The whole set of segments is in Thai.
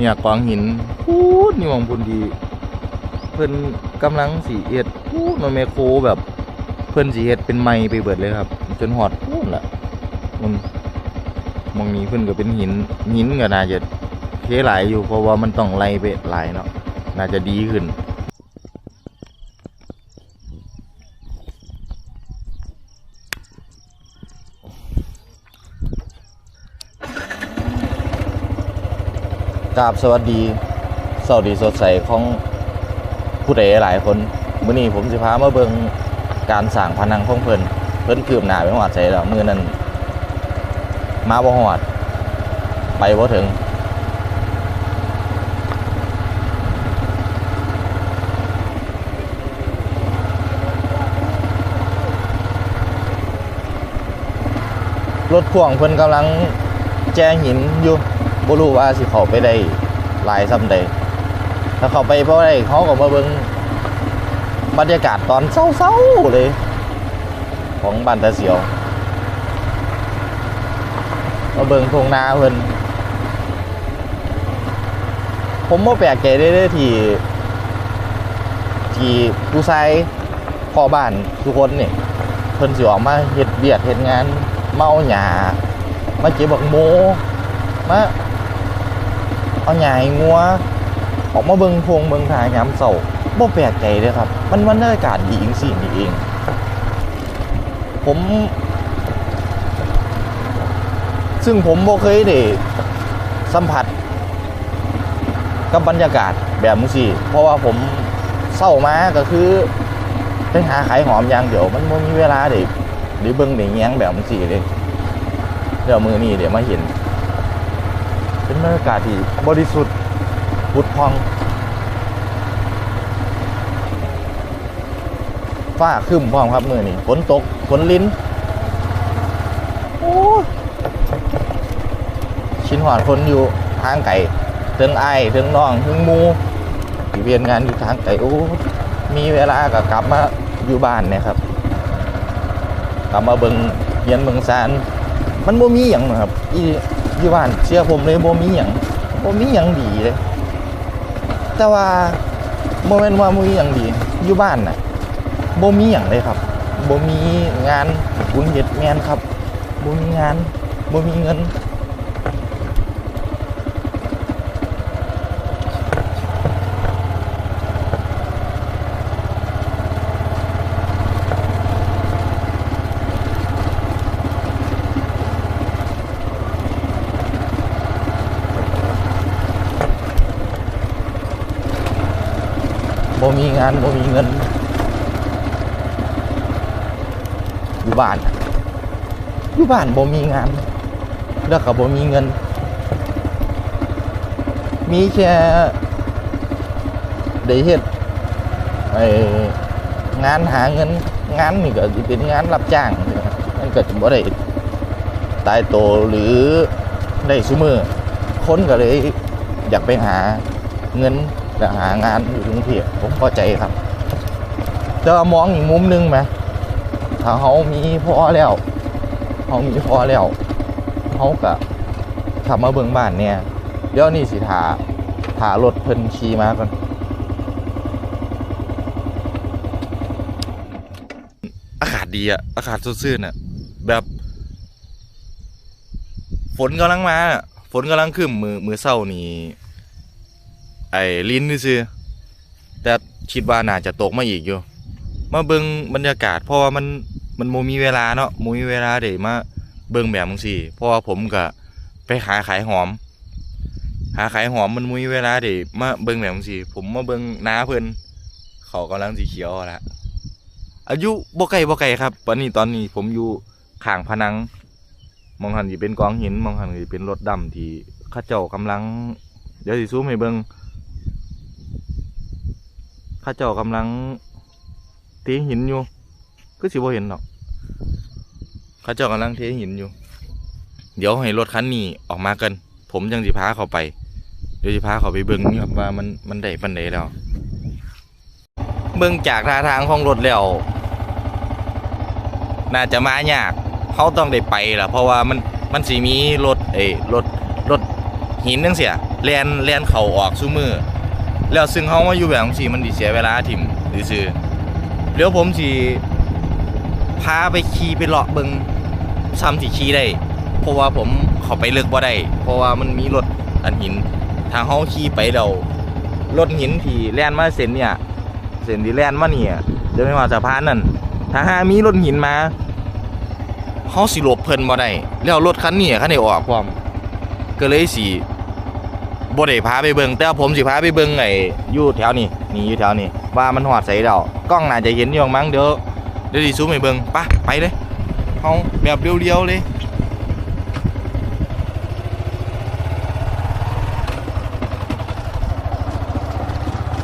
เนี่ยกองหินพูดนี่หมองพุนดี เพิ่นกำลังสีเอ็ดพูดมันไมโครแบบ เพิ่นสีเอ็ดเป็นไม้ไปเบิดเลยครับ จนหอดพูดละมันมองนี้เพิ่นก็เป็นหินหินก็น่าจะเทหลายอยู่เพราะว่ามันต้องไล่ไปหลายเนาะน่าจะดีขึ้น กราบสวัสดีสวัสดีสดใสของผู้ใดหลายคนมื้อนี้ผมสิพามาเบิงการสร้างพนังของเพิ่นเพิ่นคืบหน้าไปฮอดใส่แล้วมื้อนั้นมาบ่ฮอด ไปบ่ถึง รถพ่วงเพิ่นกำลังแจหินอยู่ บ่รู้ว่าสิเขาไปได้หลายซ้ำใดถ้าเขาไปบ่ได้เขาก็มาเบิ่งบรรยากาศตอนเช้าๆเลย ของบ้านตาเสียวมาเบิ่งทงนาเพิ่นผมบ่แปลกใจได้เด้อที่ที่ผู้ชายพ่อบ้านทุกคนเนี่ยเพิ่นสิออกมาเฮ็ดเวียกเฮ็ดงาน เมาหยามาเก็บบักโมมา เอาให้งัวออกมาเบิงพงเบิงทางยามเช้าบ่แปลกใจเด้อครับ มันมันบรรยากาศดีจังซี่นี่เอง ผม ซึ่งผมบ่เคยได้สัมผัส กับบรรยากาศแบบนี้สิเพราะว่าผมเศร้ามาก็คือไปหาขายหอมอย่างเดียวมันบ่มีเวลาได้หรือเบิ่งได้แยงแบบนี้สิเลยเดี๋ยวมือนี้เดี๋ยวมาเห็น เป็นบรรยากาศที่บริสุทธิ์พุทพองฟ้าคึ้มพร้อมครับมือนี้ฝนตกฝนลิ้นโอ้ชิ้นหอดคนอยู่ทางไก่เทิงไอเทิงน้องเทิงมูที่เวียนงานอยู่ทางไก่โอ้มีเวลาก็กลับมาอยู่บ้านเนี่ยครับ กลับมาเบิงเรียนเบิงซานมันบ่มีหยังนะครับอี อยู่บ้านเชื่อผมเลยบ่มีอย่างบ่มีอย่างดีเลย แต่ว่าบ่แม่นว่าบ่มีอย่างดี อยู่บ้านน่ะบ่มีอย่างเลยครับบ่มีงานบุญเฮ็ดแมนครับบ่มีงานบ่มีเงิน บ่มีงานบ่มีเงิน อยู่บ้าน อยู่บ้านบ่มีงานแล้วก็บ่มีเงิน มีแค่ได้เฮ็ดไองานหาเงิน งานนี่ก็สิเป็นงานรับจ้างมันก็จะบ่ได้ตายโตหรือได้ซุมือคนก็เลยอยากไปหาเงิน และหางานอยู่กรุงเทพผมเข้าใจครับแต่ว่ามองอีกมุมหนึงไหมถ้าเขามีพอแล้วเขามีพอแล้วเขาก็ขับมาเบิ่งบ้านเนี่ยเดี๋ยวนี่สิถาถารถเพิ่นขี่มาก่อนอากาศดีอะอากาศสดชื่นอะแบบฝนกำลังมาอะฝนกำลังขึ้นมือมือเศร้านี่ ไอ้ลิ้นซื่อๆแต่คิดว่าน่าจะตกมาอีกอยู่ มาเบิ่งบรรยากาศ เพราะว่ามันมันโมมีเวลาเนาะโมมีเวลาเดี๋ยวมาเบิ่งแบบมึงสิเพราะว่าผมก็ไปหาขายหอม หาขายหอมมันโมมีเวลาเดี๋ยวมาเบิ่งแบบมึงสิผมมาเบิ่งน้าเพิ่นเขากำลังสีเขียวแล้วอายุบ่ไกลบ่ไกลครับตอนนี้ตอนนี้ผมอยู่ข้างผนัง มองหันสิเป็นกองหิน มองหันสิเป็นรถดำที่ข้าเจ้ากำลัง เดี๋ยวสิซูมให้เบิ่ง ข้าเจ้ากำลังเทหินอยู่ก็สิบ่เห็นหรอกเขาเจ้ากำลังเทหินอยู่ เดี๋ยวให้รถคันนี้ออกมากัน ผมยังสิพาเขาไป เดี๋ยวสิพาเขาไปเบิ่งนี่ครับว่ามันมันได้ปันใดแล้ว เบิ่งจากท่าทางของรถแล้ว น่าจะมายากเขาต้องได้ไปล่ะ เพราะว่ามันมันสิมีรถเอ้รถรถหินจังเสียแลนแลนเขาออกซุมือ แล้วซึ่งเฮามาอยู่แบบจังซี่มันสิเสียเวลาทิ่มซื่อเดี๋ยวผมสิพาไปขี่ไปเลาะเบิงซ้ำที่ขี่ได้ เพราะว่าผมเขาไปเลึกบ่ได้ เพราะว่ามันมีรถอันหิน ทางเฮาขี่ไปเดารถหินที่แล่นมาเส้นเนี่ยเส้นที่แล่นมาเนี่ยจะไม่ว่าสะพานนั่นถ้าหามีรถหินมาเฮาสิหลบเพลินบ่ได้แล้วรถคันนี้คันนี้ออกพร้อมก็เลยสิ บ่ได้พาไปเบิงแต่ว่าผมสิพาไปเบิงไอ้อยู่แถวนี้นี่อยู่แถวนี้ว่ามันฮอดไสแล้วกล้องน่าจะเห็นอยู่มั้งเดี๋ยวเดี๋ยวสิซูมให้เบิงปะไปเลยเฮาแบบเรียวๆเลย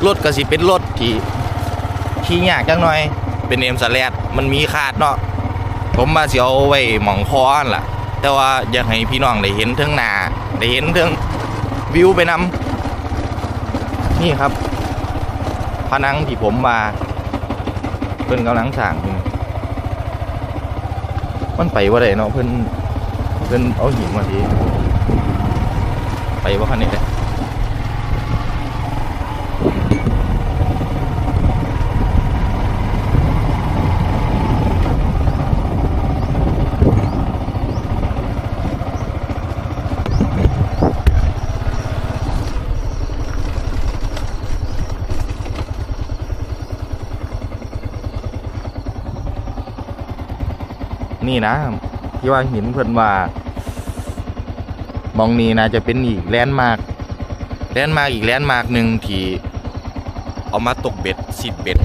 รถก็สิเป็นรถที่ขี่ยากจังหน่อย เป็นเอ็มสแลดมันมีคาดเนาะผมมาสิเอาไว้หมองคอนั่นล่ะ แต่ว่าอยากให้พี่น้องได้เห็นเทิงหน้าได้เห็นเทิง วิวไปนำนี่ครับพนังที่ผมมาเพิ่นกำลังสร้างอยู่มันไปว่าได้เนาะเพิ่นเพิ่นเอาหินมาทีไปว่าคันนี้แหละ นี่นะที่ว่าหินเพิ่นว่ามองนี้นะจะเป็นอีกแลนด์มาร์กแลนด์มาร์กอีกแลนด์มาร์กหนึ่งที่เอามาตกเบ็ดซีดเบ็ด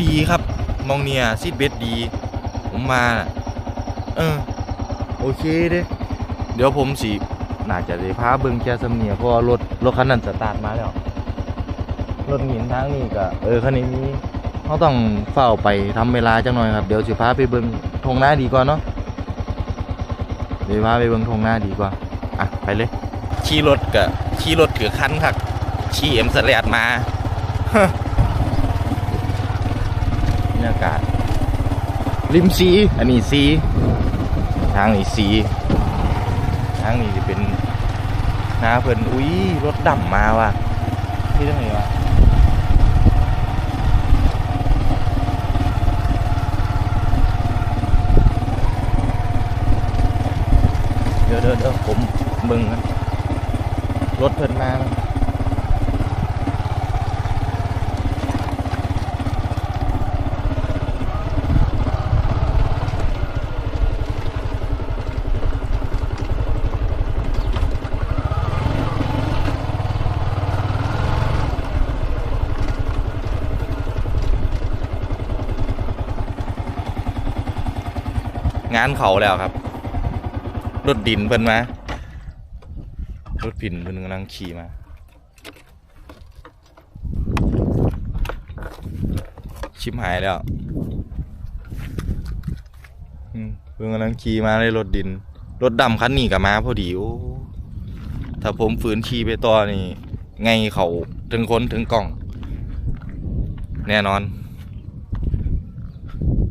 ดีครับ มองเนี่ยซีดเบ็ดดี ผมมา เออ โอเคเด้เดี๋ยวผมสิน่าจะได้พาเบิ่งแค่สำเนียเพราะรถรถคันนั้นสตาร์ทมาแล้วรถหินทางนี้ก็เออคันนี้มี เขาต้องเฝ้าไปทำเวลาจังหน่อยครับ เดี๋ยวสิพาไปเบิ่งทงหน้าดีกว่าเนาะเดี๋ยวพาไปเบิ่งทงหน้าดีกว่า อะ ไปเลย ขี่รถกะขี่รถถือคันคักขี่เอ็มสแลดมาบรรยากาศริมซีอันนี้ซีทางนี้ซีทางนี้จะเป็นนาเพิ่นอุ้ยรถดำมาว่ะที่ตรงไหนวะ เดี๋ยวเดี๋ยวเดี๋ยวผมมึงรถเพิ่นมาางานเขาแล้วครับ รถดินเพิ่นมารถผินเพิ่นกำลังขี่มาชิมหายแล้วเพิ่นกำลังขี่มาในรถดิน รถดำคันนี้กับมาพอดีโอ้ถ้าผมฝืนขี่ไปต่อนี่ ไงเขาถึงคนถึงกล่อง แน่นอน